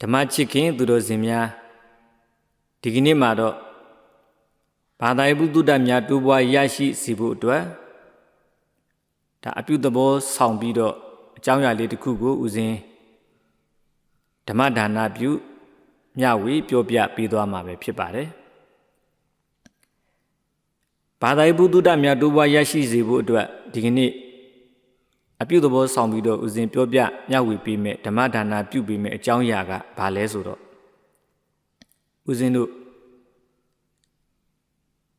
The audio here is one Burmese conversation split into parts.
ဓမ္မချစ်ခင်သူတော်စင်များဒီကနေ့မှာတော့ဘာသာရေးဘုဒ္ဓများတိုးပွားရရှိစီဖို့အတွက်ဒါအပြုသဘောဆောင်ပြီးတော့အကြောင်းအရာလေးတစ်ခုကိုဦးစဉ်ဓမ္မဒါနပြုမျှဝေပြောပြပေးသွားမှာပဲဖြစ်ပါတယ်ဘာသာရေးဘုဒ္ဓများတိုးပွားရရှိစေဖို့အတွက်ဒီကနေ့ အပြုသဘောဆောင်ပြီးတော့ဦးစဉ်ပြောပြမျှဝေပေးမယ်ဓမ္မဒါနပြုပေးမယ်အကြောင်းအရာကဘာလဲဆိုတော့ဦးစဉ်တို့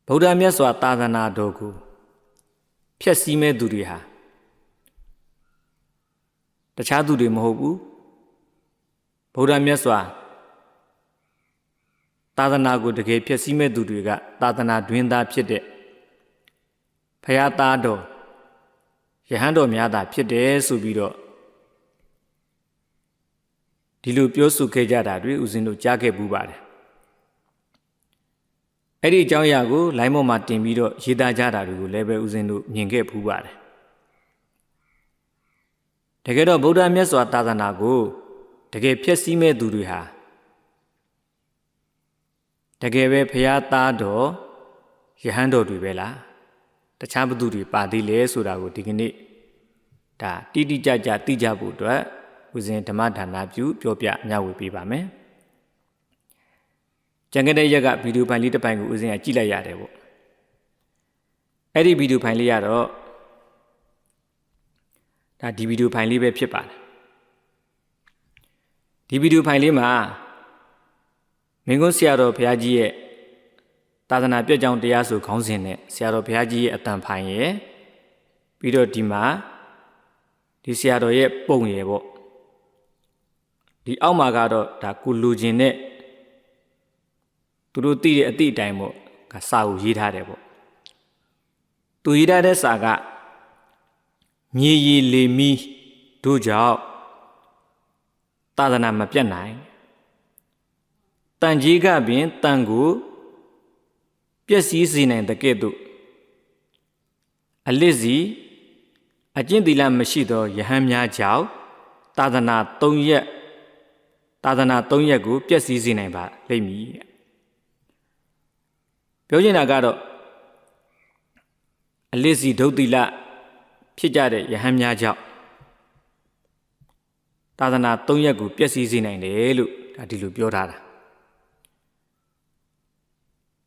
ဗုဒ္ဓမြတ်စွာသာသနာတော်ကိုဖျက်ဆီးမဲ့သူတွေဟာတခြားသူတွေမဟုတ်ဘူးဗုဒ္ဓမြတ်စွာသာသနာကိုတကယ်ဖျက်ဆီးမဲ့သူတွေကသာသနာတွင်သားဖြစ်တဲ့ဖရာသားတော် ယဟန်တော်များသာဖြစ်တယ်ဆိုပြီးတော့ဒီလိုပြောဆိုခဲ့ကြတာတွေဦးဇင်းတို့ကြားခဲ့ပူးပါတယ်အဲ့ဒီအကြောင်းအရာကိုလိုင်းမော်မှာတင်ပြီးတော့ရေးသားကြတာတွေကိုလည်းပဲဦးဇင်းတို့မြင်ခဲ့ပူးပါတယ်တကယ်တော့ဗုဒ္ဓမြတ်စွာသာသနာကိုတကယ်ဖျက်ဆီးမဲ့သူတွေဟာတကယ်ပဲဖရာသားတော်ယဟန်တော်တွေပဲလား တခြားဘသူတွေပါသေးလဲဆိုတာကိုဒီကနေ့ဒါတိတိကျကျသိကြဖို့အတွက်ဦးဇင်ဓမ္မဒါနပြုပြောပြမျှဝေပေးပါမယ်။ကြံခဲ့တဲ့ရက်ကဗီဒီယိုဖိုင်လေးတစ်ပိုင်ကိုဦးဇင်ကကြည့်လိုက်ရတယ်ပေါ့။အဲ့ဒီဗီဒီယိုဖိုင်လေးကတော့ဒါဒီဗီဒီယိုဖိုင်လေးပဲဖြစ်ပါတယ်။ဒီဗီဒီယိုဖိုင်လေးမှာမင်းကုန်းဆရာတော်ဘုရားကြီးရဲ့ သာသနာပြည့်ကြောင်တရားဆိုခေါင်းစဉ်နဲ့ဆရာတော်ဘုရားကြီးရဲ့အတန်ဖိုင်ရယ်ပြီးတော့ဒီမှာဒီဆရာတော်ရဲ့ပုံရယ်ပေါ့ဒီအောက်မှာကတော့ဒါကုလူချင်းနဲ့သူတို့သိတဲ့အတိအတိုင်းပေါ့ကစာကိုရေးထားတယ်ပေါ့သူရေးထားတဲ့စာကမြေရည်လေမီတို့ကြောင့်သာသနာမပြတ်နိုင်တန်ကြီးကပင်တန်ကိုပျ က်စီးစေနိုင်တဲ့ကဲ့သို့အလစ်စီအကျင့်သီလမရှိသောယဟန်များကြောင့်သာသနာ၃ရက်သာသနာ၃ရက်ကိုပျက်စီးစေနိုင်ပါလိမ့်မည်ပြောချင်တာကတော့အလစ်စီဒုတ်သီလဖြစ်ကြတဲ့ယဟန်များကြောင့်သာသနာ၃ရက်ကိုပျက်စီးစေနိုင်တယ်လို့ဒါဒီလိုပြောထားတာ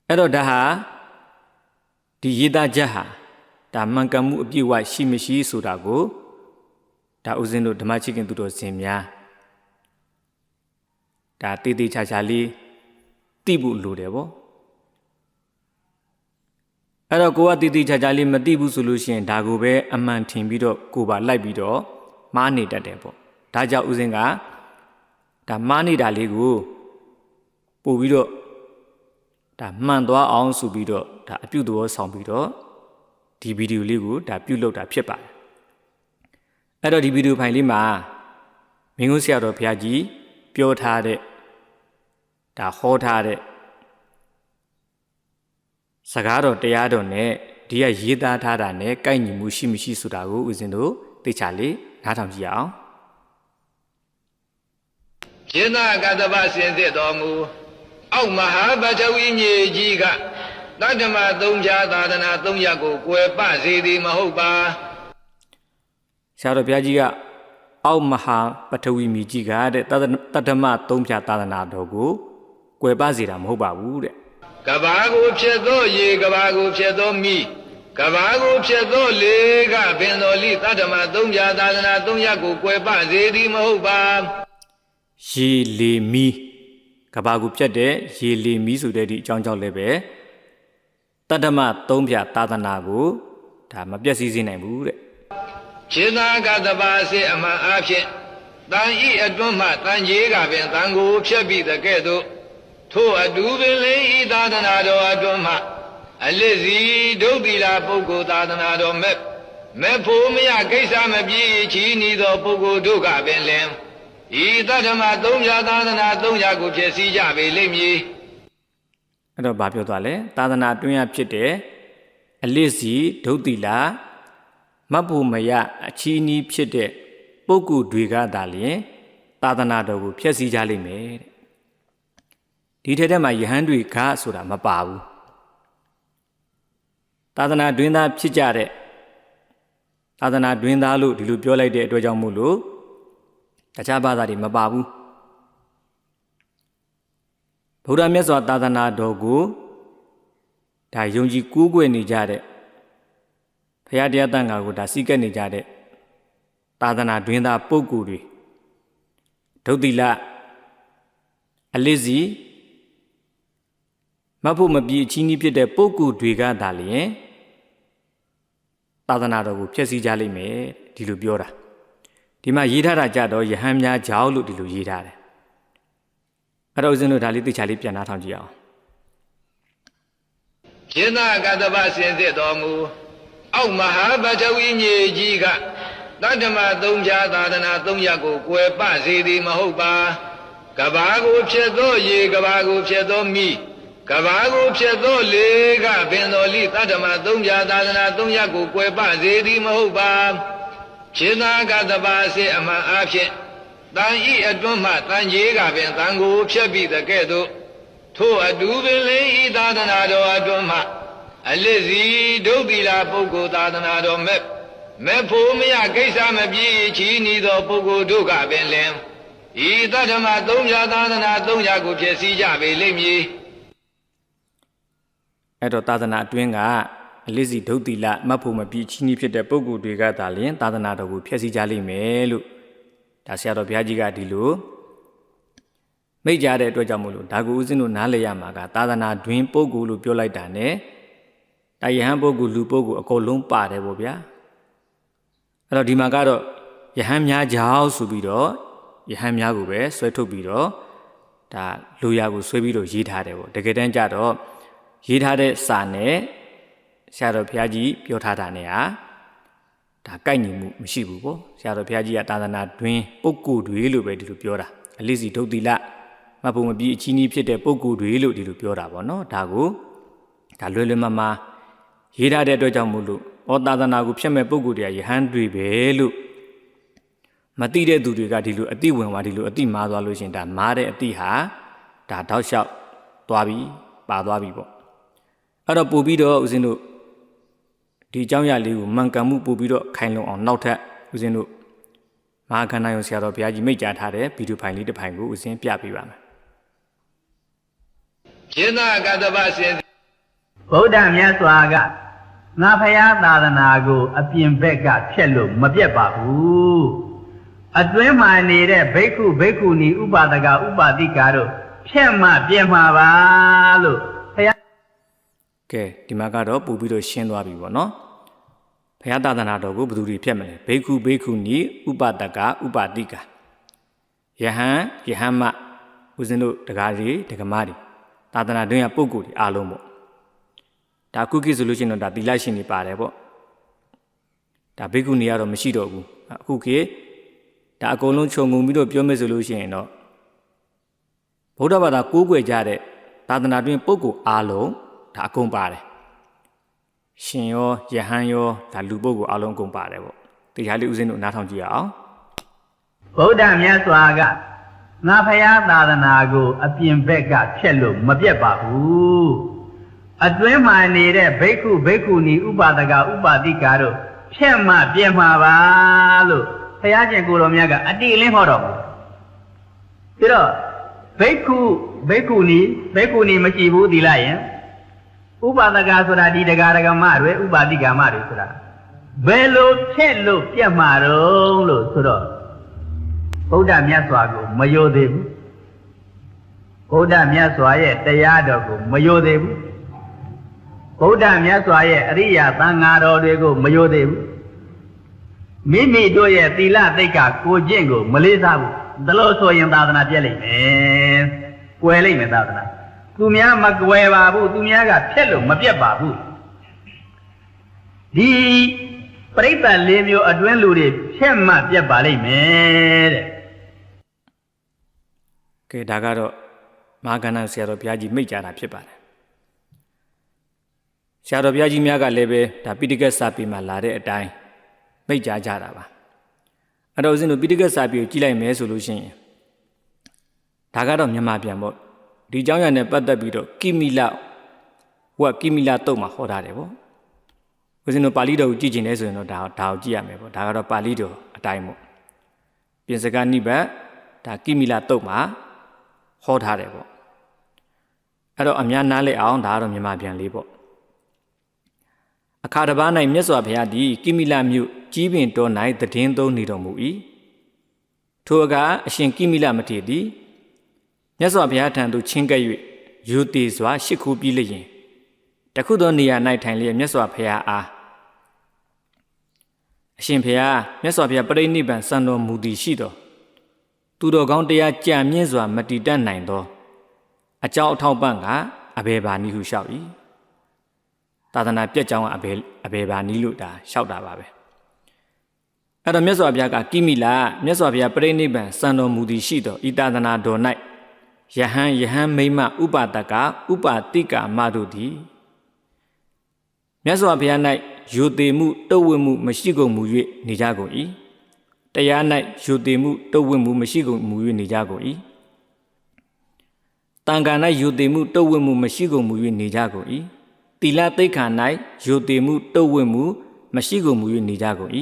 အဲ့တော့ဒါဟာဒီရေးသားချက်ဟာဒါမှန်ကန်မှုအပြည့်အဝရှိမရှိဆိုတာကိုဒါဥစဉ်တို့ဓမ္မချစ်ခင်သူတော်စင်များဒါတည်တည်ချာချာလေးသိဖို့လိုတယ်ဗောအဲ့တော့ကိုကတည်တည်ချာချာလေးမသိဘူးဆိုလို့ရှိရင်ဒါကိုပဲအမှန်ထင်ပြီးတော့ကိုပါလိုက်ပြီးတော့မားနေတတ်တယ်ဗောဒါကြောင့်ဥစဉ်ကဒါမားနေတာလေးကိုပို့ပြီးတော့ ဒါမှန်သွားအောင်ဆိုပြီးတော့ဒါအပြုတ်တော်ဆောင်ပြီးတော့ဒီဗီဒီယိုလေးကိုဒါပြုတ်လောက်တာဖြစ်ပါတယ်အဲ့တော့ဒီဗီဒီယိုဖိုင်လေးမှာမင်းကုန်းဆရာတော်ဘုရားကြီးပြောထားတဲ့ဒါဟောထားတဲ့စကားတော်တရားတော်နဲ့ဒီကရေးသားထားတာနဲ့ကိုက်ညီမှုရှိမရှိဆိုတာကိုဦးဇင်းတို့သိချလေးနားထောင်ကြည့်အောင်ရှင်းသာကတ္တပစင်စစ်တော်မူ အောက်မဟာပထဝီမြေကြီးကတတ္တမသုံးဖြာသာသနာသုံးရပ်ကိုကွယ်ပစေသည်မဟုတ်ပါဆရာတော်ဘုရားကြီးကအောက်မဟာပထဝီမြေကြီးကတဲ့တတ္တမသုံးဖြာသာသနာတော်ကိုကွယ်ပစေတာမဟုတ်ပါဘူးတဲ့ကဘာကိုဖြစ်သောရေကဘာကိုဖြစ်သောမိကဘာကိုဖြစ်သောလေကပင်တော်လိတတ္တမသုံးဖြာသာသနာသုံးရပ်ကိုကွယ်ပစေသည်မဟုတ်ပါရေလေမီ ကဘာကူဖြတ်တဲ့ရေလေမီဆိုတဲ့ဒီအကြောင်းကြောင့်လည်းပဲတတ္တမသုံးဖြာသာသနာကိုဒါမပြည့်စည်စေနိုင်ဘူးတဲ့ရှင်းသာကတ္တပစေအမှန်အားဖြင့်တန်ဤအတွန်းမှတန်ကြီးကပင်တန်ကိုဖြတ်ပြီးတဲ့ကဲ့သို့ထို့အတူပင်လေဤသာသနာတော်အတွန်းမှအလစ်စီဒုတ်တိလာပုဂ္ဂိုလ်သာသနာတော်မဲ့မဲ့ဖို့မရကိစ္စမပြေချီနီသောပုဂ္ဂိုလ်တို့ကပင်လင် ဤတတ္တမသုံးဖြာသာသနာသုံးရာကိုဖြစ်စည်းကြပေလိမ့်မည်အဲ့တော့ဘာပြောသွားလဲသာသနာတွင်းရဖြစ်တဲ့အလစ်စီဒုတ်တိလာမတ်ဖို့မရအချီးနီးဖြစ်တဲ့ပုဂ္ဂိုလ်တွေကသာလျှင်သာသနာတော်ကိုဖျက်ဆီးကြလိမ့်မယ်တဲ့ဒီထဲထဲမှာယဟန်တွေကဆိုတာမပါဘူးသာသနာတွင်သားဖြစ်ကြတဲ့သာသနာတွင်သားလို့ဒီလိုပြောလိုက်တဲ့အတွက်ကြောင့်မို့လို့ တခြားဘာသာတွေမပါဘူးဗုဒ္ဓမြတ်စွာသာသနာတော်ကိုဒါယုံကြည်ကိုးကွယ်နေကြတဲ့ဖရာတရားတန်ခါကိုဒါစီးကပ်နေကြတဲ့သာသနာတွင်သားပုဂ္ဂိုလ်တွေဒုတိလအလစ်စီမဖို့မပြေအချင်းကြီးဖြစ်တဲ့ပုဂ္ဂိုလ်တွေကသာလျင်သာသနာတော်ကိုဖျက်ဆီးကြလိမ့်မယ်ဒီလိုပြောတာ ဒီမှာရေးထားတာကြတော့ယဟန်များကြောက်လို့ဒီလိုရေးထားတယ်အဲ့တော့ဦးဇင်းတို့ဒါလေးသိချာလေးပြန်နှားထောင်ကြည့်အောင်ရှင်သာကတ္တဗစင်စစ်တော်မူအောက်မဟာပထဝီမြေကြီးကတတ္တမသုံးဖြာသာသနာသုံးရပ်ကိုကွယ်ပစေသည်မဟုတ်ပါကဘာကိုဖြစ်သောရေကဘာကိုဖြစ်သောမိကဘာကိုဖြစ်သောလေကပင်တော်လိတတ္တမသုံးဖြာသာသနာသုံးရပ်ကိုကွယ်ပစေသည်မဟုတ်ပါ ရှင်သာကတ္တဗစေအမှန်အားဖြင့်တန်ဤအတွန်းမှတန်ကြီးကပင်တန်ကိုဖြတ်ပြီးတဲ့ကဲ့သို့ထို့အတူပင်လေဤသာသနာတော်အတွန်းမှအလစ်စီဒုက္ခိလာပုဂ္ဂိုလ်သာသနာတော်မဲ့မဲ့ဖို့မရကိစ္စမပြေချီနီသောပုဂ္ဂိုလ်တို့ကပင်လင်ဤတတ္တမသုံးဖြာသာသနာသုံးဖြာကိုဖြစ်စည်းကြပေလိမ့်မည်အဲ့တော့သာသနာအတွင်းက အလစ်စီဒုတ်တိလမတ်ဖို့မပြီးချင်းကြီးဖြစ်တဲ့ပုဂ္ဂိုလ်တွေကသာလျှင်သာသနာတော်ကိုဖျက်ဆီးကြလိမ့်မယ်လို့ဒါဆရာတော်ဘုရားကြီးကဒီလိုမိတ်ကြတဲ့အတွက်ကြောင့်မို့လို့ဒါကိုဦးဇင်းတို့နားလည်ရမှာကသာသနာတွင်ပုဂ္ဂိုလ်လို့ပြောလိုက်တာ ਨੇ တာယဟန်ပုဂ္ဂိုလ်လူပုဂ္ဂိုလ်အကုန်လုံးပါတယ်ပေါ့ဗျာအဲ့တော့ဒီမှာကတော့ယဟန်များကြောက်ဆိုပြီးတော့ယဟန်များကိုပဲဆွဲထုတ်ပြီးတော့ဒါလူရကိုဆွဲပြီးတော့ရေးထားတယ်ပေါ့တကယ်တမ်းကျတော့ရေးထားတဲ့စာနဲ့ ဆရာတော်ဘုရားကြီးပြောထားတာ ਨੇ ဟာဒါကိုက်ညီမှုမရှိဘူးပေါ့ဆရာတော်ဘုရားကြီးကသာသနာတွင်ပုဂ္ဂိုလ်တွေလို့ပဲဒီလိုပြောတာအလိစီဒုတ်တိလမဘုံမပြီးအချင်းကြီးဖြစ်တဲ့ပုဂ္ဂိုလ်တွေလို့ဒီလိုပြောတာပေါ့နော်ဒါကိုဒါလွယ်လွယ်မမာရေးထားတဲ့အတွက်ကြောင့်မို့လို့ဩသာသနာကိုဖျက်မဲ့ပုဂ္ဂိုလ်တွေကယဟန်တွေပဲလို့မတိတဲ့သူတွေကဒီလိုအတိဝင်သွားဒီလိုအတိမားသွားလို့ရှရင်ဒါမားတဲ့အတိဟာဒါတောက်လျှောက်သွားပြီပါသွားပြီပေါ့အဲ့တော့ပို့ပြီးတော့ဦးဇင်းတို့ ဒီအကြောင်းအရာလေးကိုမှန်ကန်မှုပို့ပြီးတော့ခိုင်လုံအောင်နောက်ထပ်ဦးဇင်းတို့မဟာခန္ဓာယုံဆရာတော်ဘုရားကြီးမိတ်ကြားထားတဲ့ဗီဒီယိုဖိုင်လေးတစ်ဖိုင်ကိုဦးဇင်းပြပေးပါမယ်ရှင်သာကတ္တဗစင်ဗုဒ္ဓမြတ်စွာကငါဖရာသာသနာကို အပြင်ဘက်ကဖြက်လို့မပြတ်ပါဘူးအတွင်းမှာနေတဲ့ဘိက္ခုဘိက္ခုနီဥပါဒကဥပါတိကာတို့ဖြက်မှပြက်မှာပါလို့ဖရာကဲဒီမှာကတော့ပို့ပြီးတော့ရှင်းသွားပြီပေါ့နော် ဘုရားသာသနာတော်ကိုဘယ်သူတွေဖြတ်မလဲဘေခုဘေခုနီဥပတကဥပတိကယဟန်ယဟန်မဦးဇင်းတို့တကားတွေတက္ကမတွေသာသနာတွင်ရပုံကိုယ်တွေအားလုံးပေါ့ဒါခုကိဆိုလို့ရှိရင်တော့ဒါသီလရှင်တွေပါတယ်ပေါ့ဒါဘေခုနီကတော့မရှိတော့ဘူးအခုခေတ်ဒါအကုန်လုံးခြုံငုံပြီးတော့ပြောမယ်ဆိုလို့ရှိရင်တော့ဗုဒ္ဓဘာသာကိုးကွယ်ကြတဲ့သာသနာတွင်ပုဂ္ဂိုလ်အားလုံးဒါအကုန်ပါတယ် ရှင်ရောယဟန်ရောဒါလူပုဂ္ဂိုလ်အားလုံးအကုန်ပါတယ်ပေါ့တရားလေးဦးဇင်းတို့နားထောင်ကြည့်ရအောင်ဗုဒ္ဓမြတ်စွာကငါဖရာသာသနာကိုအပြင်ဘက်ကဖြက်လို့မပြတ်ပါဘူးအတွင်းမှာနေတဲ့ဘိက္ခုဘိက္ခုနီဥပါဒကဥပါတိကာတို့ဖြက်မှပြက်မှာပါလို့ဘုရားရှင်ကိုယ်တော်မြတ်ကအတိအလင်းဟောတော်မူပြီးတော့ဘိက္ခုဘိက္ခုနီဘိက္ခုနီမရှိဘူးဒီလိုက်ရင် ဥပါဒကဆိုတာဒီတရားဒဂမတွေဥပါတိကာမတွေဆိုတာဘယ်လိုဖြက်လို့ပြက်မှာတော့လို့ဆိုတော့ဗုဒ္ဓမြတ်စွာကိုမယိုသေးဘူးဗုဒ္ဓမြတ်စွာရဲ့တရားတော်ကိုမယိုသေးဘူးဗုဒ္ဓမြတ်စွာရဲ့အရိယာသံဃာတော်တွေကိုမယိုသေးဘူးမိမိတို့ရဲ့သီလသိက္ခာကိုကျင့်ကိုမလေးစားဘူးဒါလို့ဆိုရင်သာသနာပြည့်လိမ့်မယ်ကွယ်လိမ့်မယ်သာသနာ သူများမကွယ်ပါဘူးသူများကဖြက်လို့မပြတ်ပါဘူးဒီပရိသတ်လေးမျိုးအတွင်းလူတွေဖြက်မှပြတ်ပါလိမ့်မယ်တဲ့ကဲဒါကတော့မဟာကဏ္ဍဆရာတော်ဘုရားကြီးမိတ်ကြတာဖြစ်ပါတယ်ဆရာတော်ဘုရားကြီးများကလည်းပဲဒါပိဋကတ်စာပေမှာလာတဲ့အတိုင်းမိတ်ကြကြတာပါအဲ့တော့ဦးဇင်းတို့ပိဋကတ်စာပေကိုကြည့်လိုက်မယ်ဆိုလို့ရှိရင်ဒါကတော့မြန်မာပြန်ပေါ့ ဒီเจ้าရနဲ့ပတ်သက်ပြီးတော့ကိမိလဝက်ကိမိလတုတ်မှာဟောထားတယ်ပေါ့ဦးဇင်းတို့ပါဠိတော်ကိုကြည့်ကျင်နေဆိုရင်တော့ဒါဒါကိုကြည့်ရမယ်ပေါ့ဒါကတော့ပါဠိတော်အတိုင်းပေါ့ပြင်စကားနိဗ္ဗာန်ဒါကိမိလတုတ်မှာဟောထားတယ်ပေါ့အဲ့တော့အများနားလည်အောင်ဒါကတော့မြန်မာပြန်လေးပေါ့အခါတစ်ပါး၌မြတ်စွာဘုရားသည်ကိမိလမြို့ကြီးပင်တော်၌တည်င်းသုံးနေတော်မူ၏ထိုအခါအရှင်ကိမိလမထေရသည် မြတ်စွာဘုရားထံသို့ချင်းကပ်၍ယူတည်စွာရှ िख ူပြီးလျင်တခုသောနေရာ၌ထိုင်လျက်မြတ်စွာဘုရားအားအရှင်ဘုရားမြတ်စွာဘုရားပြိဋိနိဗ္ဗာန်စံတော်မူသည်ရှိသောသူတော်ကောင်းတရားကြံမြင့်စွာ မတည်တတ်နိုင်သော အကြောင်းအထောက်ပံ့ကအဘေဘာနိဟုလျှောက်၏သာသနာပြည့်ကြောင်းကအဘေအဘေဘာနိလို့ဒါလျှောက်တာပါပဲအဲ့တော့မြတ်စွာဘုရားကကိမိလာမြတ်စွာဘုရားပြိဋိနိဗ္ဗာန်စံတော်မူသည်ရှိသောဤသာသနာတော်၌ ယဟန်ယဟန်မိမ့်မဥပါဒကဥပါတိကာမတို့သည်မြတ်စွာဘုရား၌ယူသေးမှုတုတ်ဝတ်မှုမရှိကုန်မူ၍နေကြကုန်၏တရား၌ယူသေးမှုတုတ်ဝတ်မှုမရှိကုန်မူ၍နေကြကုန်၏တန်ခါ၌ယူသေးမှုတုတ်ဝတ်မှုမရှိကုန်မူ၍နေကြကုန်၏တိလသိက္ခာ၌ယူသေးမှုတုတ်ဝတ်မှုမရှိကုန်မူ၍နေကြကုန်၏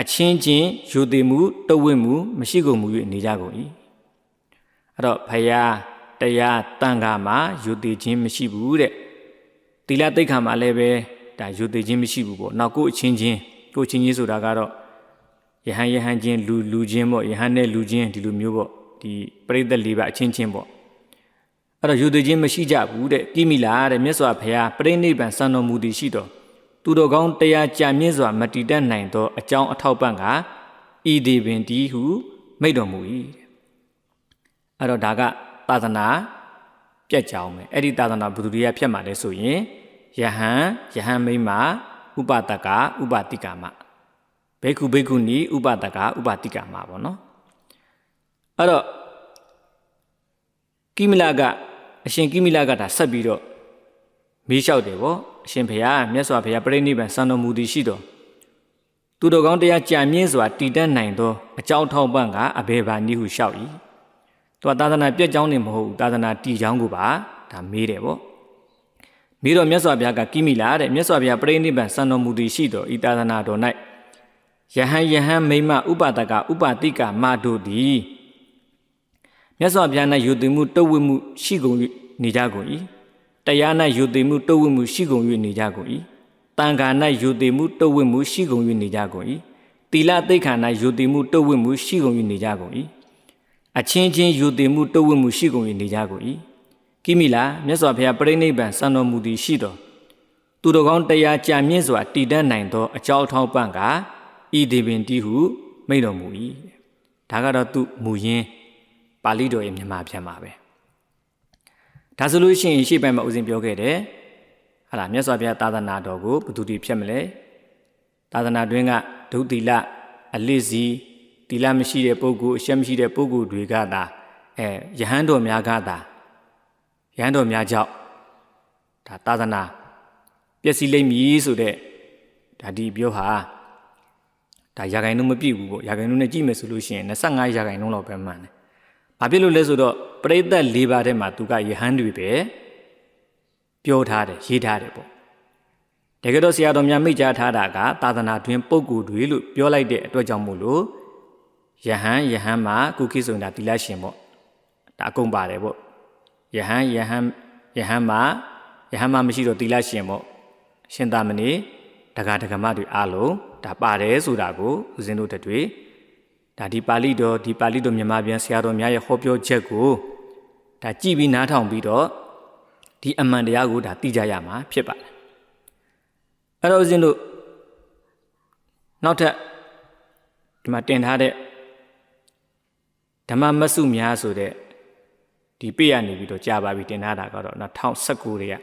အချင်းချင်းယူသေးမှုတုတ်ဝတ်မှုမရှိကုန်မူ၍နေကြကုန်၏ အဲ့တော့ဖယားတရားတန်ခါမှာယူသေးခြင်းမရှိဘူးတဲ့တိလသိက္ခာမှာလည်းပဲဒါယူသေးခြင်းမရှိဘူးပေါ့နောက်ကိုအချင်းချင်းကိုချင်းချင်းဆိုတာကတော့ယဟန်ယဟန်ချင်းလူလူချင်းပေါ့ယဟန်နဲ့လူချင်းဒီလိုမျိုးပေါ့ဒီပရိသတ်လေးပါအချင်းချင်းပေါ့အဲ့တော့ယူသေးခြင်းမရှိကြဘူးတဲ့ကိမိလာတဲ့မြတ်စွာဘုရားပြိဋိဘံစံတော်မူသည်ရှိတော်သူတော်ကောင်းတရားကြံမြင့်စွာမတည်တတ်နိုင်သောအကြောင်းအထောက်ပံ့ကဤဒီပင်ဒီဟုမိတ်တော်မူ၏တဲ့ အဲ့တော့ဒါကသာသနာပြက်ကြောင်းပဲအဲ့ဒီသာသနာဘုသူတွေကဖြတ်မှာလဲဆိုရင်ယဟန်ယဟန်မိမ့်မာဥပတကဥပတိကာမဘေကုဘေကုနီဥပတကဥပတိကာမပေါ့နော်အဲ့တော့ကိမလကအရှင်ကိမလကဒါဆက်ပြီးတော့မေးလျှောက်တယ်ပေါ့အရှင်ဘုရားမြတ်စွာဘုရားပြိဋိဘံစံတော်မူသည်ရှိတော်သူတော်ကောင်းတရားကြံမြင့်စွာတည်တတ်နိုင်သောအကြောင်းထောက်ပံ့ကအဘေဘာနိဟုလျှောက်၏ သူကသာသနာပြည့်ကြောင်းနေမဟုတ်ဘူးသာသနာတည်ကြောင်းကိုပါဒါမေးတယ်ပေါ့မိတော်မြတ်စွာဘုရားကကိမိလာတဲ့မြတ်စွာဘုရားပြိဋိဘံစံတော်မူသည်ရှိတော်ဤသာသနာတော်၌ယဟန်ယဟန်မိမဥပဒကဥပတိကမတို့သည်မြတ်စွာဘုရား၌ယူတည်မှုတုတ်ဝိမှုရှိကုန်၍နေကြကုန်၏တရား၌ယူတည်မှုတုတ်ဝိမှုရှိကုန်၍နေကြကုန်၏တန်ခါ၌ယူတည်မှုတုတ်ဝိမှုရှိကုန်၍နေကြကုန်၏တီလသိက္ခာ၌ယူတည်မှုတုတ်ဝိမှုရှိကုန်၍နေကြကုန်၏ အချင်းချင်းယူတည်မှုတုတ်ဝိမှုရှိကုန်၍နေကြကုန်၏ကိမိလာမြတ်စွာဘုရားပြိဋိဘံစံတော်မူသည်ရှိတော်သူတော်ကောင်းတရားကြံမြင့်စွာတည်တတ်နိုင်သောအကြောင်းအထောက်ပံ့ကဤဒီပင်တီဟုမိန့်တော်မူ၏ဒါကတော့သူမူရင်းပါဠိတော်ရဲ့မြန်မာပြန်ပါပဲဒါဆိုလို့ရှိရင်ရှေ့ပိုင်းမှာဦးဇင်းပြောခဲ့တယ်ဟာလားမြတ်စွာဘုရားသာသနာတော်ကိုဘယ်သူတည်ဖြတ်မလဲသာသနာတွင်ကဒုတိလအလစ်စီ တီလမရှိတဲ့ပုဂ္ဂိုလ်အရှက်မရှိတဲ့ပုဂ္ဂိုလ်တွေကသာအဲယဟန်တော်များကသာယဟန်တော်များကြောင့်ဒါသာသနာပျက်စီးလိမ့်မည်ဆိုတဲ့ဒါဒီပြောဟာဒါရာဂိုင်နှုန်းမပြည့်ဘူးပေါ့ရာဂိုင်နှုန်းနဲ့ကြည့်မယ်ဆိုလို့ရှိရင်25ရာဂိုင်နှုန်းလောက်ပဲမှန်တယ်။ဘာဖြစ်လို့လဲဆိုတော့ပရိသတ်၄ပါးထဲမှာသူကယဟန်တွေပဲပြောထားတယ်ရေးထားတယ်ပေါ့။တကယ်တော့ဆရာတော်များမိတ်ကြားထားတာကသာသနာတွင်ပုဂ္ဂိုလ်တွေလို့ပြောလိုက်တဲ့အတွက်ကြောင့်မို့လို့ ယဟန်ယဟန်မှာကုခိဆိုတာတိလရှင်ပေါ့။ဒါအကုန်ပါတယ်ပေါ့။ယဟန်ယဟန်ယဟန်မှာယဟန်မှာမရှိတော့တိလရှင်ပေါ့။ရှင်သာမဏေတက္ကဒကမတွေအားလုံးဒါပါတယ်ဆိုတာကိုဦးဇင်းတို့တွေ့ဒါဒီပါဠိတော်ဒီပါဠိတော်မြန်မာပြန်ဆရာတော်များရဲ့ဟောပြောချက်ကိုဒါကြည်ပြီးနားထောင်ပြီးတော့ဒီအမှန်တရားကိုဒါသိကြရမှာဖြစ်ပါတယ်အဲ့တော့ဦးဇင်းတို့နောက်ထပ်ဒီမှာတင်ထားတဲ့ ဓမ္မမဆုများဆိုတဲ့ဒီပေရနေပြီးတော့ကြာပါပြီတင်ထားတာကတော့2019တွေက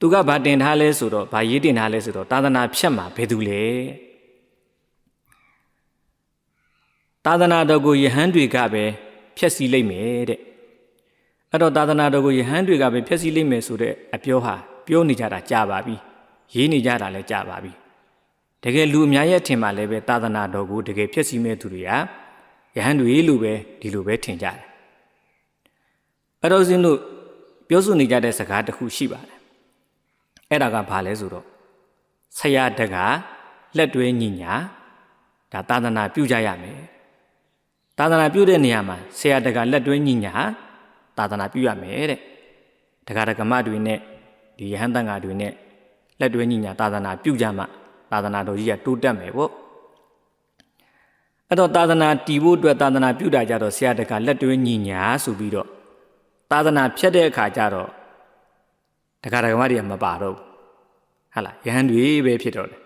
သူကဘာတင်ထားလဲဆိုတော့ဘာရေးတင်ထားလဲဆိုတော့သာသနာဖြတ်မှာဘယ်သူလဲသာသနာတော်ကိုယဟန်တွေကပဲဖြတ်စည်းလိုက်မယ်တဲ့အဲ့တော့သာသနာတော်ကိုယဟန်တွေကပဲဖြတ်စည်းလိုက်မယ်ဆိုတဲ့အပြောဟာပြောနေကြတာကြာပါပြီရေးနေကြတာလည်းကြာပါပြီတကယ်လူအများရဲ့အထင်မှာလည်းပဲသာသနာတော်ကိုတကယ်ဖြတ်စည်းမဲ့သူတွေက ယဟန်တွေလို့ပဲဒီလိုပဲထင်ကြတယ်အဲ့တော့စင်းတို့ပြောဆိုနေကြတဲ့စကားတစ်ခုရှိပါတယ်အဲ့ဒါကဘာလဲဆိုတော့ဆရာတကလက်တွဲညီညာဒါသာသနာပြုကြရမယ်သာသနာပြုတဲ့နေရာမှာဆရာတကလက်တွဲညီညာသာသနာပြုရမယ်တဲ့တက္ကရာကမတွေနဲ့ဒီယဟန်တန်ဃာတွေနဲ့လက်တွဲညီညာသာသနာပြုကြမှသာသနာတော်ကြီးကတိုးတက်မယ်ပေါ့ အဲ့တော့သာသနာတည်ဖို့အတွက်သာသနာပြုတာကြတော့ဆရာတကလက်တွဲညီညာဆိုပြီးတော့သာသနာဖြတ်တဲ့အခါကျတော့တက္ကရာကမတွေကမပါတော့ဘူးဟာလားယဟန်တွေပဲဖြစ်တော့တယ်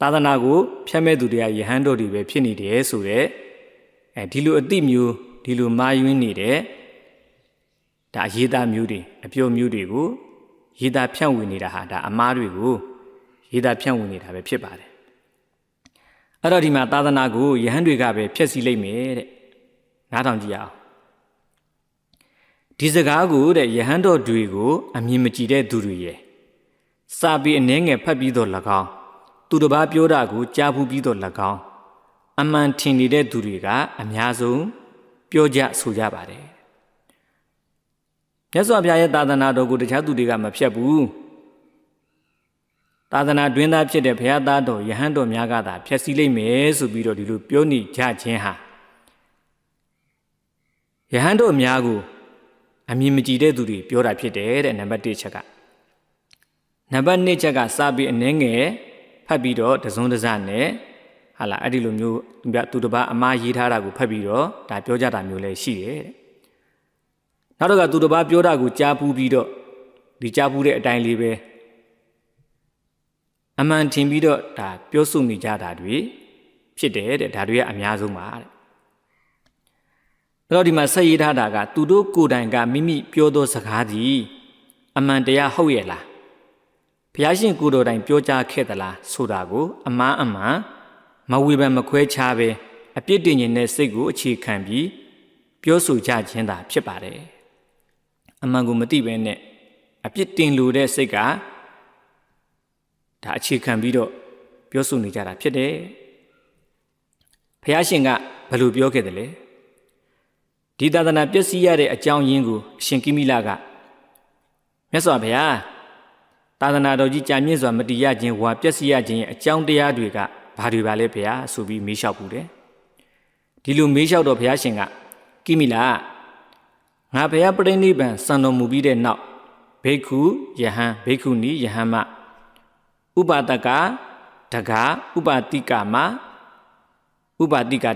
သာသနာကိုဖြတ်မဲ့သူတွေကယဟန်တို့တွေပဲဖြစ်နေတယ်ဆိုတော့အဲဒီလိုအတိမျိုးဒီလိုမာယွင်းနေတဲ့ဒါရေးသားမျိုးတွေအပြောမျိုးတွေကိုရေးသားဖြန့်ဝေနေတာဟာဒါအမားတွေကိုရေးသားဖြန့်ဝေနေတာပဲဖြစ်ပါတယ် အဲ့တော့ဒီမှာသာသနာကိုယဟန်တွေကပဲဖျက်ဆီးလိုက်မယ်တဲ့နားထောင်ကြည့်အောင်ဒီစကားကိုတဲ့ယဟန်တော်တွေကိုအမြင်မကြည့်တဲ့သူတွေရဲ့စာပြီးအနှဲငယ်ဖတ်ပြီးတော့၎င်းသူတစ်ပါးပြောတာကိုကြားဘူးပြီးတော့၎င်းအမှန်ထင်နေတဲ့သူတွေကအများဆုံးပြောကြဆိုကြပါတယ်မြတ်စွာဘုရားရဲ့သာသနာတော်ကိုတခြားသူတွေကမဖြတ်ဘူး သာသနာတွင်သားဖြစ်တဲ့ဘုရားသားတော်ယဟန်တော်များကသာဖြတ်စည်းလိုက်မယ်ဆိုပြီးတော့ဒီလိုပြောနေကြခြင်းဟာယဟန်တော်များကိုအမြင်မကြည့်တဲ့သူတွေပြောတာဖြစ်တယ်တဲ့နံပါတ်1ချက်ကနံပါတ်2ချက်ကစပြီးအနှဲငယ်ဖတ်ပြီးတော့တစုံတစနဲ့ဟာလာအဲ့ဒီလိုမျိုးသူတစ်ပါးအမားရေးထားတာကိုဖတ်ပြီးတော့ဒါပြောကြတာမျိုးလည်းရှိတယ်တဲ့နောက်တော့ကသူတစ်ပါးပြောတာကိုကြားပူးပြီးတော့ဒီကြားပူးတဲ့အတိုင်းလေးပဲ အမှန်ထင်ပြီးတော့ဒါပြောဆိုနေကြတာတွေဖြစ်တယ်တဲ့ဒါတွေကအများဆုံးပါတဲ့အဲ့တော့ဒီမှာဆက်ရေးထားတာကသူတို့ကိုယ်တိုင်ကမိမိပြောသောစကားသည်အမှန်တရားဟုတ်ရဲ့လားဘုရားရှင်ကိုယ်တော်တိုင်ပြောကြားခဲ့သလားဆိုတာကိုအမှန်အမှန်မဝေဖန်မခွဲခြားပဲအပြစ်တင်ခြင်းနဲ့စိတ်ကိုအခြေခံပြီးပြောဆိုကြခြင်းသာဖြစ်ပါတယ်အမှန်ကိုမသိဘဲနဲ့အပြစ်တင်လို့တဲ့စိတ်က ဒါအခြေခံပြီးတော့ပြောဆိုနေကြတာဖြစ်တယ်ဘုရားရှင်ကဘယ်လိုပြောခဲ့တယ်လဲဒီသာသနာပျက်စီးရတဲ့အကြောင်းရင်းကိုအရှင်ကိမိလကမြတ်စွာဘုရားသာသနာတော်ကြီးကြာမြင့်စွာမတည်ရခြင်းဝါပျက်စီးရခြင်းရဲ့အကြောင်းတရားတွေကဘာတွေပါလဲဘုရားဆိုပြီးမေးလျှောက်ပူတယ်ဒီလိုမေးလျှောက်တော့ဘုရားရှင်ကကိမိလာငါဘုရားပြိဋိဘံစံတော်မူပြီးတဲ့နောက်ဘိက္ခုယဟန်ဘိက္ခုနီယဟန်မ ဥပဒကတကာဥပတိကမဥပတိက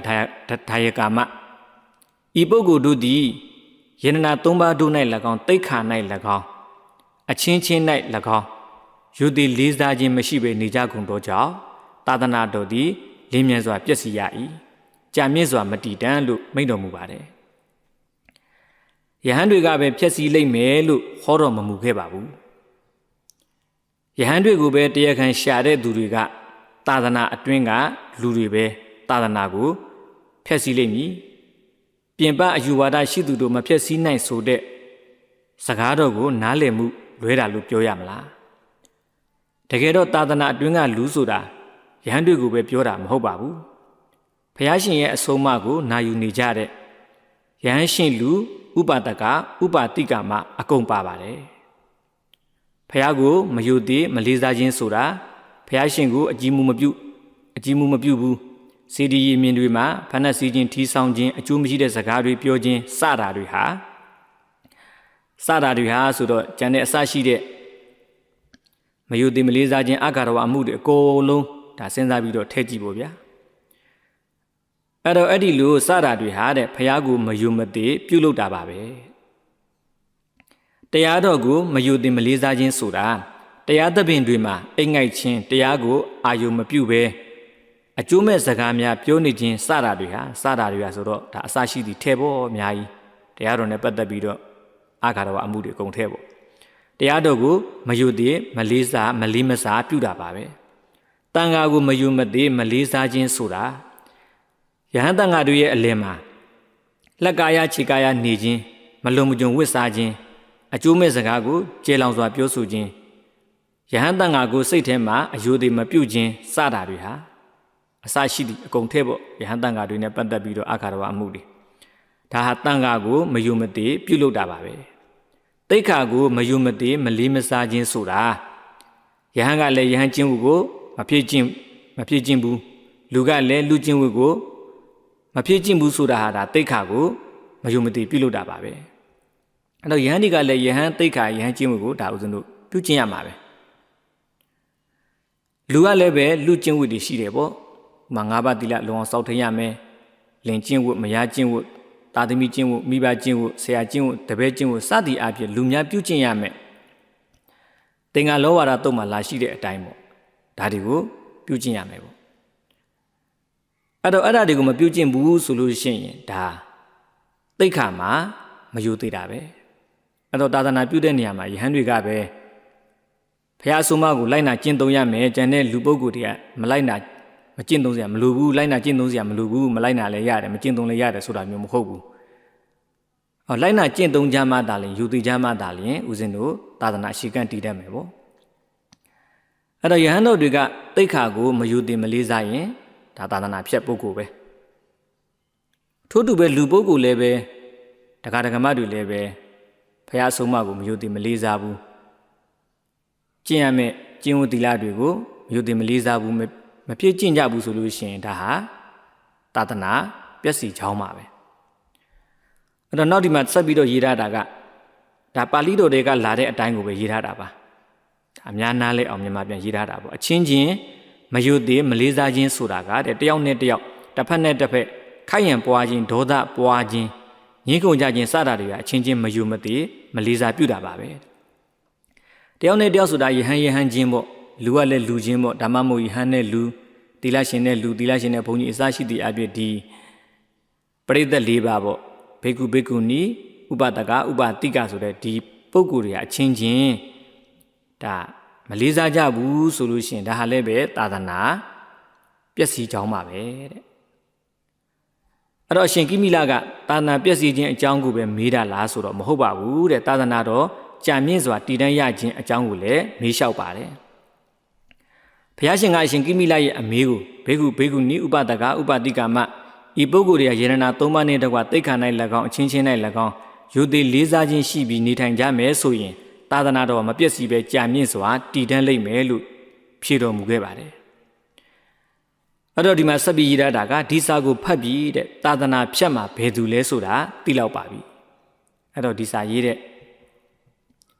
ဒါယကမဤပုဂ္ဂိုလ်တို့သည်ယန္နာ၃ပါးတို့၌၎င်းတိတ်ခါ၌၎င်းအချင်းချင်း၌၎င်းယူသည်လေးစားခြင်းမရှိဘဲနေကြကုန်သောကြောင့်သာသနာတော်သည်လင်းမြန်စွာပျက်စီးရ၏ကြာမြင့်စွာမတည်တမ်းလို့မိန့်တော်မူပါတယ်ယဟန်တွေကပဲဖျက်ဆီးလိုက်မယ်လို့ဟောတော်မမူခဲ့ပါဘူး ယဟန်တွေကိုပဲတရားခံရှာတဲ့သူတွေကသာသနာအတွင်းကလူတွေပဲသာသနာကိုဖျက်ဆီးလိုက်မည်ပြင်ပအယူဝါဒရှိသူတို့မဖျက်ဆီးနိုင်ဆိုတဲ့စကားတော်ကိုနားလည်မှုလွဲတာလို့ပြောရမလားတကယ်တော့သာသနာအတွင်းကလူဆိုတာယဟန်တွေကိုပဲပြောတာမဟုတ်ပါဘူးဖះရှင်ရဲ့အဆုံးအမကိုနာယူနေကြတဲ့ယဟန်ရှင်လူဥပဒကဥပတိကမအကုန်ပါပါတယ် ဖះကိုမယုသေးမလေးစားခြင်းဆိုတာဖះရှင်ကိုအကြည်မူမပြုအကြည်မူမပြုဘူးစီဒီရီမြင်တွေမှာဖဏတ်စီခြင်းထီဆောင်ခြင်းအကျိုးမရှိတဲ့စကားတွေပြောခြင်းစတာတွေဟာစတာတွေဟာဆိုတော့ကျန်တဲ့အစရှိတဲ့မယုသေးမလေးစားခြင်းအကာရဝအမှုတွေအကုန်လုံးဒါစဉ်းစားပြီးတော့ထည့်ကြည့်ဖို့ဗျာအဲ့တော့အဲ့ဒီလိုစတာတွေဟာတဲ့ဖះကိုမယုမသေးပြုတ်လုတာပါပဲ တရားတော်ကိုမယုသေးမလေးစားခြင်းဆိုတာတရားသဖြင့်တွေမှာအိတ်ငိုက်ခြင်းတရားကိုအာယုမပြုတ်ပဲအကျိုးမဲ့စကားများပြောနေခြင်းစတာတွေဟာစတာတွေဟာဆိုတော့ဒါအစရှိသည်ထဲပေါ်အများကြီးတရားတော်နဲ့ပတ်သက်ပြီးတော့အာဃာတော်အမှုတွေအကုန်ထဲပေါ်တရားတော်ကိုမယုသေးမလေးစားမလေးမစားပြုတာပါပဲတန်ဃာကိုမယုမသေးမလေးစားခြင်းဆိုတာယဟန်တန်ဃာတို့ရဲ့အလင်မှာလက်ကာယခြေကာယနေခြင်းမလုံမကြုံဝစ်စားခြင်း အကျိုးမဲ့စကားကိုကျေလောင်စွာပြောဆိုခြင်းယဟန်တန်ဃာကိုစိတ်ထဲမှာအယိုသေးမပြုတ်ခြင်းစတာတွေဟာအစရှိသည့်အကုန်ထည့်ပေါ့ယဟန်တန်ဃာတွေနဲ့ပတ်သက်ပြီးတော့အခါတော်အမှုတွေဒါဟာတန်ဃာကိုမယုံမသိပြုလုပ်တာပါပဲတိတ်ခါကိုမယုံမသိမလေးမစားခြင်းဆိုတာယဟန်ကလည်းယဟန်ချင်းဝကိုမဖြစ်ခြင်းမဖြစ်ခြင်းဘူးလူကလည်းလူချင်းဝကိုမဖြစ်ခြင်းဘူးဆိုတာဟာဒါတိတ်ခါကိုမယုံမသိပြုလုပ်တာပါပဲ အဲ့တော့ယဟန်ဒီကလည်းယဟန်တိတ်ခါယဟန်ချင်းဝကိုဒါဥစဉ်တို့ပြုကျင့်ရမှာပဲလူကလည်းပဲလူချင်းဝတွေရှိတယ်ပေါ့ဥမာ၅ပါးတိလလုံအောင်စောက်ထရမယ်လင်ချင်းဝမရချင်းဝတာသမီချင်းဝမိဘချင်းဝဆရာချင်းဝတပည့်ချင်းဝစသည်အဖြစ်လူများပြုကျင့်ရမယ်သင်္ဃလောဝါဒတုတ်မှာလာရှိတဲ့အတိုင်းပေါ့ဒါတွေကိုပြုကျင့်ရမယ်ပေါ့အဲ့တော့အဲ့ဒါတွေကိုမပြုကျင့်ဘူးဆိုလို့ရှိရင်ဒါတိတ်ခါမှာမယူသေးတာပဲ အဲ့တော့သာသနာပြုတဲ့နေရာမှာယဟန်တွေကပဲဖះအဆုံးမကိုလိုက်နာကျင့်သုံးရမယ်ကျန်တဲ့လူပုဂ္ဂိုလ်တွေကမလိုက်နာမကျင့်သုံးစရာမလိုဘူးလိုက်နာကျင့်သုံးစရာမလိုဘူးမလိုက်နာလည်းရတယ်မကျင့်သုံးလည်းရတယ်ဆိုတာမျိုးမဟုတ်ဘူးဟောလိုက်နာကျင့်သုံးကြမှသာလျှင်ယူသိကြမှသာလျှင်ဦးဇင်းတို့သာသနာရှိကန့်တည်တတ်မယ်ပေါ့အဲ့တော့ယဟန်တို့တွေကတိတ်ခါကိုမယူသိမလေးစားရင်ဒါသာသနာဖြတ်ပုဂ္ဂိုလ်ပဲထို့တူပဲလူပုဂ္ဂိုလ်လည်းပဲတက္ကရာဓမ္မတွေလည်းပဲ ဖះအဆုံးမကိုမယူသိမလေးစားဘူးကျင့်ရမယ့်ကျင့်ဝတ်သီလတွေကိုမယူသိမလေးစားဘူးမဖြစ်ကျင့်ကြဘူးဆိုလို့ရှိရင်ဒါဟာသာသနာပျက်စီးချောင်းပါပဲအဲ့တော့နောက်ဒီမှာဆက်ပြီးတော့ရေးထားတာကဒါပါဠိတော်တွေကလာတဲ့အတိုင်းကိုပဲရေးထားတာပါဒါအများနာလဲအောင်မြန်မာပြန်ရေးထားတာပေါ့အချင်းချင်းမယုတ်သေးမလေးစားခြင်းဆိုတာကတဲ့တယောက်နဲ့တယောက်တစ်ဖက်နဲ့တစ်ဖက်ခိုက်ရန်ပွားခြင်းဒေါသပွားခြင်း ငြင်းခုန်ကြခြင်းစတာတွေကအချင်းချင်းမယုတ်မသေးမလေးစားပြုတာပါပဲတယောက်နဲ့တယောက်ဆိုတာယဟန်ယဟန်ချင်းပေါ့လူကလည်းလူချင်းပေါ့ဓမ္မမို့ယဟန်နဲ့လူသီလရှင်နဲ့လူသီလရှင်နဲ့ဘုန်းကြီးအစရှိသည့်အပြည့်ဒီပရိသတ်၄ပါးပေါ့ဘေကုဘေကုနီဥပတကဥပတိကဆိုတဲ့ဒီပုဂ္ဂိုလ်တွေကအချင်းချင်းဒါမလေးစားကြဘူးဆိုလို့ရှိရင်ဒါဟာလည်းပဲသာသနာပျက်စီးကြောင်းပါပဲတဲ့ အဲ့တော့ရှင်ကိမိလကသာသနာပျက်စီးခြင်းအကြောင်းကိုပဲမေးတာလားဆိုတော့မဟုတ်ပါဘူးတဲ့သာသနာတော့ကြာမြင့်စွာတည်တံ့ရခြင်းအကြောင်းကိုလည်းမေးလျှောက်ပါတယ်ဘုရားရှင်ကအရှင်ကိမိလရဲ့အမေကိုဘေကုဘေကုနိဥပတကဥပတိကမဤပုဂ္ဂိုလ်တွေကယေရနာ၃ပါးနဲ့တကွတိတ်ခါ၌၎င်းအချင်းချင်း၌၎င်းယူသည်လေးစားခြင်းရှိပြီးနေထိုင်ကြမယ်ဆိုရင်သာသနာတော်မပြည့်စည်ပဲကြာမြင့်စွာတည်တံ့လိမ့်မယ်လို့ဖြေတော်မူခဲ့ပါတယ် အဲ့တော့ဒီမှာဆက်ပြီးရတာကဒီစာကိုဖတ်ပြီးတဲ့သာသနာဖြတ်မှာဘယ်သူလဲဆိုတာသိလောက်ပါပြီအဲ့တော့ဒီစာရေးတဲ့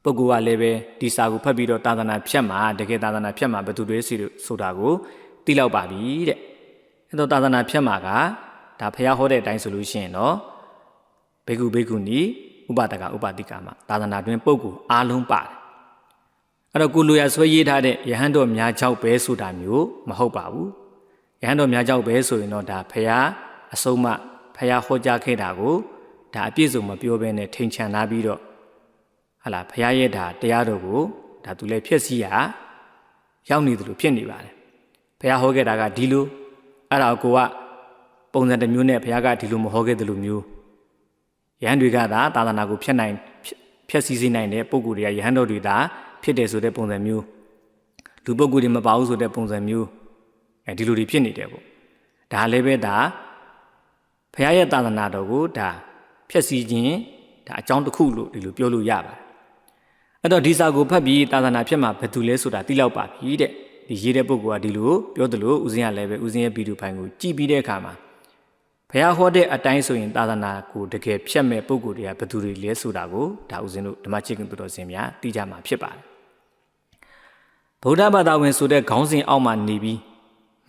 ပုဂ္ဂိုလ်ကလည်းပဲဒီစာကိုဖတ်ပြီးတော့သာသနာဖြတ်မှာတကယ်သာသနာဖြတ်မှာဘယ်သူတွေစီဆိုတာကိုသိလောက်ပါပြီတဲ့အဲ့တော့သာသနာဖြတ်မှာကဒါဖះဟောတဲ့အတိုင်းဆိုလို့ရှိရင်တော့ဘေကုဘေကုနီဥပဒကဥပတိကမှာသာသနာတွင်ပုဂ္ဂိုလ်အားလုံးပါတယ်အဲ့တော့ကိုလိုရဆွဲရေးထားတဲ့ယဟန်တော်များချောက်ပဲဆိုတာမျိုးမဟုတ်ပါဘူး ယဟန်တော်များချောက်ပဲဆိုရင်တော့ဒါဖះအဆုံးမဖះဟောကြားခဲ့တာကိုဒါအပြည့်စုံမပြောဘဲနဲ့ထိန်ချန်လာပြီးတော့ဟာလာဖះရဲ့ဒါတရားတော်ကိုဒါသူလည်းဖြစ်စီရရောက်နေတယ်လို့ဖြစ်နေပါတယ်ဖះဟောခဲ့တာကဒီလိုအဲ့ဒါကိုကပုံစံတစ်မျိုးနဲ့ဘုရားကဒီလိုမဟောခဲ့တယ်လို့မျိုးယဟန်တွေကသာသာသနာကိုဖျက်နိုင်ဖျက်ဆီးစေနိုင်တဲ့ပုံကိုယ်တွေကယဟန်တော်တွေသာဖြစ်တယ်ဆိုတဲ့ပုံစံမျိုးလူပုံကိုယ်တွေမပါဘူးဆိုတဲ့ပုံစံမျိုး အဲဒီလိုတွေဖြစ်နေတယ်ပေါ့ဒါလည်းပဲဒါဘုရားရဲ့သာသနာတော်ကိုဒါဖျက်ဆီးခြင်းဒါအကြောင်းတစ်ခုလို့ဒီလိုပြောလို့ရပါတယ်အဲ့တော့ဒီစာကိုဖတ်ပြီးသာသနာဖြစ်မှာဘယ်သူလဲဆိုတာသိလောက်ပါပြီတဲ့ဒီရေးတဲ့ပုဂ္ဂိုလ်ကဒီလိုပြောသလိုဦးဇင်းကလည်းပဲဦးဇင်းရဲ့ဗီဒီယိုဖိုင်ကိုကြည့်ပြီးတဲ့အခါမှာဘုရားဟောတဲ့အတိုင်းဆိုရင်သာသနာကိုတကယ်ဖြတ်မဲ့ပုံကိုယ်တွေကဘယ်သူတွေလဲဆိုတာကိုဒါဦးဇင်းတို့ဓမ္မချစ်ခင်သူတော်စင်များသိကြမှာဖြစ်ပါတယ်ဗုဒ္ဓဘာသာဝင်ဆိုတဲ့ခေါင်းစဉ်အောက်မှာနေပြီး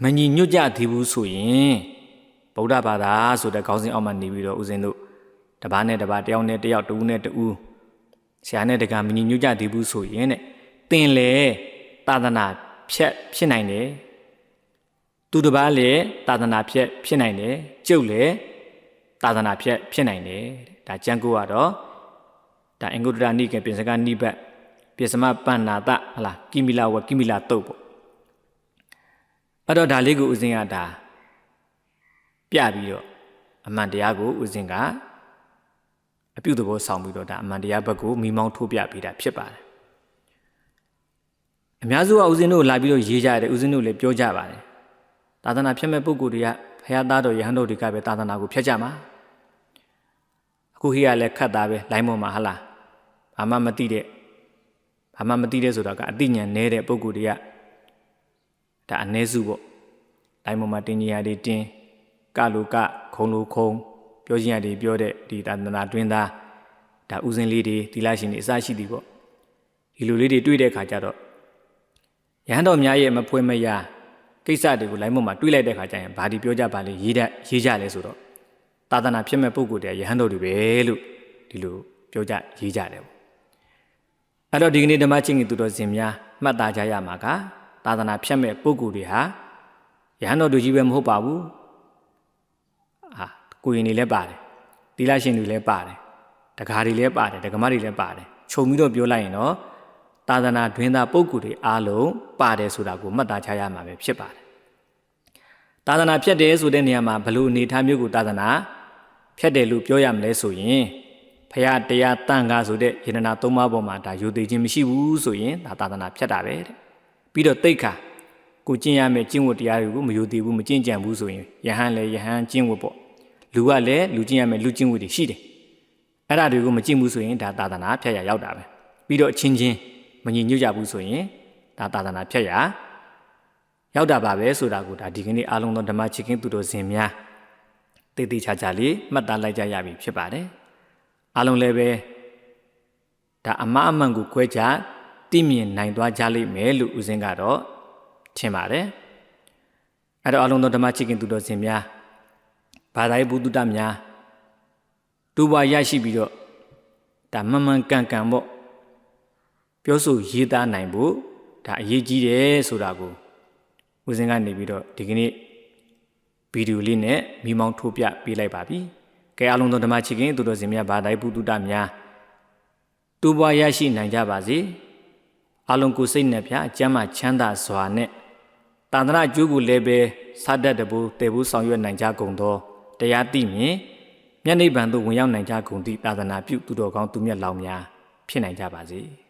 မညီညွတ်ကြသေးဘူးဆိုရင်ဗုဒ္ဓဘာသာဆိုတဲ့ခေါင်းစဉ်အောက်မှာနေပြီးတော့ဦးဇင်းတို့တပားနဲ့တပားတယောက်နဲ့တယောက်တူနဲ့တူဆရာနဲ့တကမညီညွတ်ကြသေးဘူးဆိုရင်တဲ့သင်လေသာသနာဖြတ်ဖြစ်နိုင်တယ်သူတစ်ပါးလည်းသာသနာဖြတ်ဖြစ်နိုင်တယ်ကျုပ်လည်းသာသနာဖြတ်ဖြစ်နိုင်တယ်ဒါကျမ်းကိုကတော့ဒါအင်္ဂုတ္တရနိကေပြင်စကနိဘတ်ပြစမပန္နာတဟလာကိမိလာဝကိမိလာတုတ်ပေါ့ အဲ့တော့ဒါလေးကိုဦးဇင်းကဒါပြပြီးတော့အမှန်တရားကိုဦးဇင်းကအပြုသဘောဆောင်ပြီးတော့ဒါအမှန်တရားဘက်ကိုမိမောင်းထိုးပြပေးတာဖြစ်ပါတယ်အများစုကဦးဇင်းတို့လာပြီးတော့ရေးကြတယ်ဦးဇင်းတို့လည်းပြောကြပါတယ်သာသနာဖြတ်မဲ့ပုဂ္ဂိုလ်တွေကဖရာသားတော်ယဟန်တော်တွေကပဲသာသနာကိုဖျက်ကြမှာအခုဟိရလည်းခတ်သားပဲလိုင်းပေါ်မှာဟလားဘာမှမသိတဲ့ဘာမှမသိတဲ့ဆိုတာကအသိဉာဏ်နည်းတဲ့ပုဂ္ဂိုလ်တွေက ဒါအ ਨੇ စုပေါ့လိုင်းပေါ်မှာတင်ကြီးရတွေတင်းကလူကခုံလူခုံပြောချင်းရတွေပြောတဲ့ဒီသာသနာတွင်သားဒါဥစဉ်လေးတွေဒီလရှင်တွေအစရှိသည်ပေါ့ဒီလိုလေးတွေတွေ့တဲ့အခါကျတော့ရဟန်းတော်များရဲ့မဖွေမရကိစ္စတွေကိုလိုင်းပေါ်မှာတွေးလိုက်တဲ့ခါကျရင်ဘာဒီပြောကြပါလဲရေးတတ်ရေးကြလဲဆိုတော့သာသနာဖြစ်မဲ့ပုဂ္ဂိုလ်တွေရဟန်းတော်တွေပဲလို့ဒီလိုပြောကြရေးကြတယ်ပေါ့အဲ့တော့ဒီကနေ့ဓမ္မချင်းကြီးသူတော်စင်များမှတ်သားကြရမှာက သာသနာဖြစ်မဲ့ပုဂ္ဂိုလ်တွေဟာရဟန်းတော်တို့ကြီးပဲမဟုတ်ပါဘူးအာကိုရင်တွေလည်းပါတယ်သီလရှင်တွေလည်းပါတယ်တကားတွေလည်းပါတယ်ဒကမတွေလည်းပါတယ်ခြုံပြီးတော့ပြောလိုက်ရင်တော့သာသနာတွင်သားပုဂ္ဂိုလ်တွေအားလုံးပါတယ်ဆိုတာကိုမှတ်သားချရမှာပဲဖြစ်ပါတယ်သာသနာဖြတ်တယ်ဆိုတဲ့နေရာမှာဘလို့အနေထားမျိုးကိုသာသနာဖြတ်တယ်လို့ပြောရမလဲဆိုရင်ဖရာတရားတန်ခါဆိုတဲ့ယန္တနာသုံးပါးပေါ်မှာဒါယူသေးခြင်းမရှိဘူးဆိုရင်ဒါသာသနာဖြတ်တာပဲတဲ့ ပြီးတော့တိတ်ခါကိုကျင့်ရမယ့်ကျင့်ဝတ်တရားတွေကိုမယူသေးဘူးမကျင့်ကြံဘူးဆိုရင်ယဟန်လည်းယဟန်ကျင့်ဝတ်ပေါ့လူကလည်းလူကျင့်ရမယ့်လူကျင့်ဝတ်တွေရှိတယ်အဲ့ဒါတွေကိုမကျင့်ဘူးဆိုရင်ဒါသာသနာဖြတ်ရရောက်တာပဲပြီးတော့အချင်းချင်းမညီညွတ်ကြဘူးဆိုရင်ဒါသာသနာဖြတ်ရရောက်တာပါပဲဆိုတာကိုဒါဒီကနေ့အားလုံးသောဓမ္မချစ်ခင်သူတို့စင်များတည်တည်ချာချာလေးမှတ်သားလိုက်ကြရပြီဖြစ်ပါတယ်အားလုံးလည်းပဲဒါအမအမှန်ကိုခွဲခြား သိမြင်နိုင်သွားကြလိမ့်မယ်လို့ဦးစင်းကတော့ထင်ပါတယ်အဲ့တော့အားလုံးသောဓမ္မချစ်ခင်သူတို့စင်များဘာသာရေးဘုဒ္ဓတများတူပါရရှိပြီးတော့ဒါမမှန်ကန်ကန်ပေါ့ပြောဆိုရေးသားနိုင်ဖို့ဒါအရေးကြီးတယ်ဆိုတာကိုဦးစင်းကနေပြီးတော့ဒီကနေ့ဗီဒီယိုလေးနဲ့မိမောင်းထိုးပြပေးလိုက်ပါပြီ။ကဲအားလုံးသောဓမ္မချစ်ခင်သူတော်စင်များဗာတိုင်းပုတုတများတူပွားရရှိနိုင်ကြပါစေ။ အားလုံးကိုစိတ်နဲ့ဖြာအကျမ်းမှချမ်းသာစွာနဲ့တာသနာအကျိုးကိုလည်းပဲစားတတ်တဘူးတည်ဘူးဆောင်ရွက်နိုင်ကြကုန်သောတရားသိမြင်မြတ်နိဗ္ဗာန်သို့ဝင်ရောက်နိုင်ကြကုန်သည့်သာသနာပြုသူတော်ကောင်းသူမြတ်လောင်များဖြစ်နိုင်ကြပါစေ။